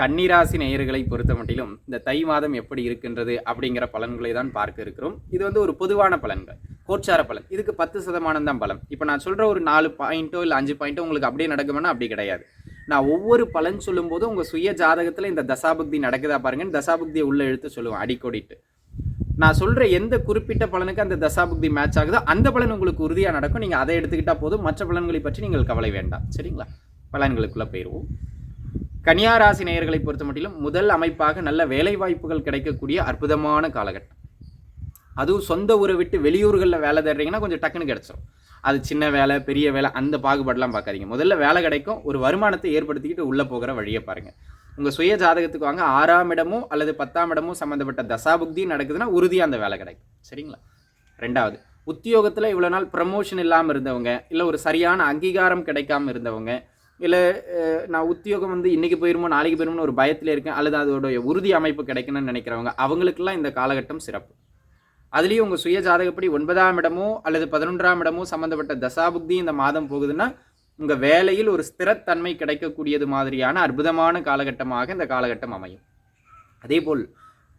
கன்னிராசி நேயர்களை பொறுத்த மட்டிலும் இந்த தை மாதம் எப்படி இருக்கின்றது அப்படிங்கிற பலன்களை தான் பார்க்க இருக்கிறோம். இது வந்து ஒரு பொதுவான பலன்கள். கோச்சார பலன். இதுக்கு பத்து சதமானம் தான் பலம் இப்போ நான் சொல்கிற ஒரு நாலு பாயிண்ட்டோ இல்லை அஞ்சு பாயிண்ட்டோ உங்களுக்கு அப்படியே நடக்குமானா அப்படி கிடையாது. நான் ஒவ்வொரு பலன் சொல்லும்போது உங்கள் சுய ஜாதகத்தில் இந்த தசாபக்தி நடக்குதா பாருங்கன்னு தசாபக்தியை உள்ள எழுத்து சொல்லுவேன் அடிக்கோடிட்டு. நான் சொல்கிற எந்த குறிப்பிட்ட பலனுக்கு அந்த தசாபுக்தி மேட்ச் ஆகுதோ அந்த பலன் உங்களுக்கு உறுதியாக நடக்கும். நீங்கள் அதை எடுத்துக்கிட்டால் போதும். மற்ற பலன்களை பற்றி நீங்கள் கவலை வேண்டாம். சரிங்களா? பலன்களுக்குள்ளே போயிடுவோம் கன்னியாராசி நேயர்களை பொறுத்த மட்டிலும் முதல் அமைப்பாக நல்ல வேலை வாய்ப்புகள் கிடைக்கக்கூடிய அற்புதமான காலகட்டம். அதுவும் சொந்த ஊரை விட்டு வெளியூர்களில் வேலை தேடுறீங்கன்னா கொஞ்சம் டக்குன்னு கிடச்சிரும். அது சின்ன வேலை பெரிய வேலை அந்த பாகுபாடெலாம் பார்க்காதீங்க. முதல்ல வேலை கிடைக்கும் ஒரு வருமானத்தை ஏற்படுத்திக்கிட்டு உள்ளே போகிற வழியை பாருங்கள் உங்கள் சுய ஜாதகத்துக்கு வாங்க ஆறாம் இடமோ அல்லது பத்தாம் இடமோ சம்மந்தப்பட்ட தசாபுக்தி நடக்குதுன்னா உறுதியாக அந்த வேலை கிடைக்கும். சரிங்களா? ரெண்டாவது உத்தியோகத்தில் இவ்வளோ நாள் ப்ரமோஷன் இல்லாமல் இருந்தவங்க இல்லை ஒரு சரியான அங்கீகாரம் கிடைக்காம இருந்தவங்க இல்லை நான் உத்தியோகம் வந்து இன்றைக்கி போயிருமோ நாளைக்கு போயிருமோ ஒரு பயத்தில் இருக்கேன். அல்லது அதோடைய உறுதி அமைப்பு கிடைக்கணும்னு நினைக்கிறவங்க அவங்களுக்கெல்லாம் இந்த காலகட்டம் சிறப்பு. அதுலேயும் உங்கள் சுய ஜாதகப்படி ஒன்பதாம் இடமோ அல்லது பதினொன்றாம் இடமோ சம்மந்தப்பட்ட தசாபுக்தி இந்த மாதம் போகுதுன்னா உங்கள் வேலையில் ஒரு ஸ்திரத்தன்மை கிடைக்கக்கூடியது மாதிரியான அற்புதமான காலகட்டமாக இந்த காலகட்டம் அமையும். அதேபோல்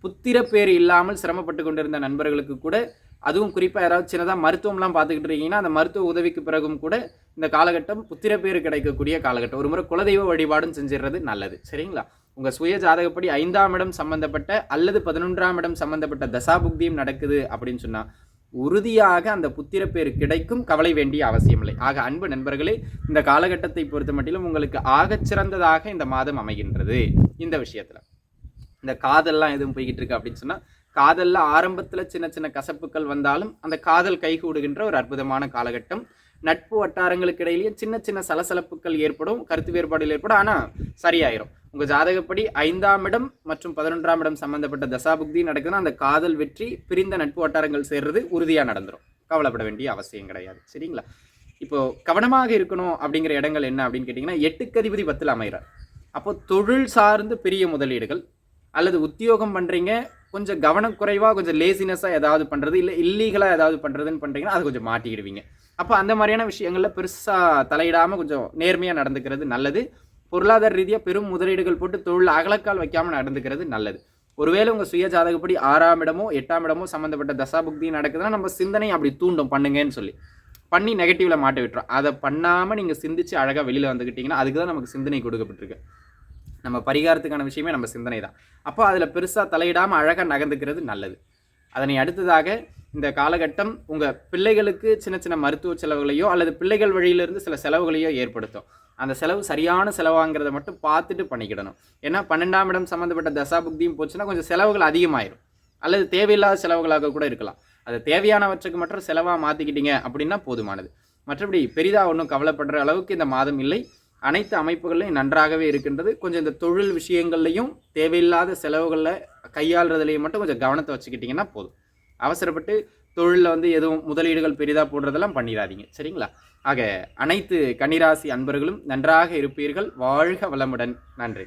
புத்திர பேர் இல்லாமல் சிரமப்பட்டு கொண்டிருந்த நண்பர்களுக்கு கூட அதுவும் குறிப்பாக யாராவது சின்னதாக மருத்துவம்லாம் பார்த்துக்கிட்டு இருக்கீங்கன்னா அந்த மருத்துவ உதவிக்கு பிறகும் கூட இந்த காலகட்டம் புத்திரப்பேறு கிடைக்கக்கூடிய காலகட்டம். ஒரு முறை குலதெய்வ வழிபாடும் செஞ்சிடுறது நல்லது. சரிங்களா? உங்கள் சுய ஜாதகப்படி ஐந்தாம் இடம் சம்பந்தப்பட்ட அல்லது பதினொன்றாம் இடம் சம்பந்தப்பட்ட தசாபுக்தியும் நடக்குது அப்படின்னு சொன்னால் உறுதியாக அந்த புத்திரப்பேர் கிடைக்கும் கவலை வேண்டிய அவசியமில்லை. ஆக அன்பு நண்பர்களே இந்த காலகட்டத்தை பொறுத்த மட்டிலும் உங்களுக்கு ஆகச்சிறந்ததாக இந்த மாதம் அமைகின்றது. இந்த விஷயத்தில். இந்த காதல்லாம் எதுவும் போய்கிட்டு இருக்கு அப்படின்னு சொன்னால் காதலில் ஆரம்பத்தில் சின்ன சின்ன கசப்புகள் வந்தாலும் அந்த காதல் கைகூடுகின்ற ஒரு அற்புதமான காலகட்டம். நட்பு வட்டாரங்களுக்கு இடையிலேயே சின்ன சின்ன சலசலப்புகள் ஏற்படும் கருத்து வேறுபாடுகள் ஏற்படும். ஆனால் சரியாயிரும். உங்கள் ஜாதகப்படி ஐந்தாம் இடம் மற்றும் பதினொன்றாம் இடம் சம்பந்தப்பட்ட தசாபுக்தி நடக்குதுன்னா அந்த காதல் வெற்றி பிரிந்த நட்பு வட்டாரங்கள் சேர்றது உறுதியாக நடந்துடும் கவலைப்பட வேண்டிய அவசியம் கிடையாது. சரிங்களா? இப்போ கவனமாக இருக்கணும் அப்படிங்கிற இடங்கள் என்ன அப்படின்னு கேட்டிங்கன்னா எட்டுக்கதிபதி பத்தில் அமைகிறார். அப்போ தொழில் சார்ந்து பெரிய முதலீடுகள் அல்லது உத்தியோகம் பண்ணுறீங்க கொஞ்சம் கவனக்குறைவாக கொஞ்சம் லேசினஸாக ஏதாவது பண்ணுறது இல்லை இல்லீகலாக ஏதாவது பண்ணுறதுன்னு பண்ணுறீங்கன்னா அது கொஞ்சம் மாட்டிக்கிடுவீங்க. அப்போ அந்த மாதிரியான விஷயங்களில் பெருசாக தலையிடாமல் கொஞ்சம் நேர்மையாக நடந்துக்கிறது நல்லது. பொருளாதார ரீதியாக பெரும் முதலீடுகள் போட்டு தொழில் அகலக்கால் வைக்காமல் நடந்துக்கிறது நல்லது. ஒருவேளை உங்கள் சுய ஜாதகப்படி ஆறாம் இடமோ எட்டாம் இடமோ சம்மந்தப்பட்ட தசாபுக்தி நடக்குதுன்னா நம்ம சிந்தனை அப்படி தூண்டும் பண்ணுங்கன்னு சொல்லி. பண்ணி நெகட்டிவில் மாட்ட விட்டுரும். அதை பண்ணாமல் நீங்கள் சிந்திச்சு அழகாக வெளியில் வந்துக்கிட்டிங்கன்னா அதுக்கு தான் நமக்கு சிந்தனை கொடுக்கப்பட்டிருக்கு. நம்ம பரிகாரத்துக்கான விஷயமே நம்ம சிந்தனை தான் அப்போ அதில் பெருசாக தலையிடாமல் அழகாக நகர்ந்துக்கிறது நல்லது. அதனை அடுத்ததாக இந்த காலகட்டம் உங்கள் பிள்ளைகளுக்கு சின்ன சின்ன மருத்துவ செலவுகளையோ அல்லது பிள்ளைகள் வழியிலிருந்து சில செலவுகளையோ ஏற்படுத்தும். அந்த செலவு சரியான செலவாங்கிறத மட்டும் பார்த்துட்டு பண்ணிக்கிடணும். ஏன்னா பன்னெண்டாம் இடம் சம்மந்தப்பட்ட தசா புக்தியும் போச்சுன்னா கொஞ்சம் செலவுகள் அதிகமாயிரும். அல்லது தேவையில்லாத செலவுகளாக கூட இருக்கலாம். அது தேவையானவற்றுக்கு மட்டும் செலவாக மாற்றிக்கிட்டீங்க அப்படின்னா போதுமானது. மற்றபடி பெரிதாக ஒன்றும் கவலைப்படுற அளவுக்கு இந்த மாதம் இல்லை. அனைத்து அமைப்புகள்லையும் நன்றாகவே இருக்கின்றது. கொஞ்சம் இந்த தொழில் விஷயங்கள்லையும் தேவையில்லாத செலவுகளில் கையாளுறதுலையும் மட்டும் கொஞ்சம் கவனத்தை வச்சுக்கிட்டிங்கன்னா போதும். அவசரப்பட்டு தொழிலில் வந்து எதுவும் முதலீடுகள் பெரிதாக போடுறதெல்லாம் பண்ணிடாதீங்க. சரிங்களா? ஆக அனைத்து கன்னிராசி அன்பர்களும் நன்றாக இருப்பீர்கள். வாழ்க வளமுடன். நன்றி.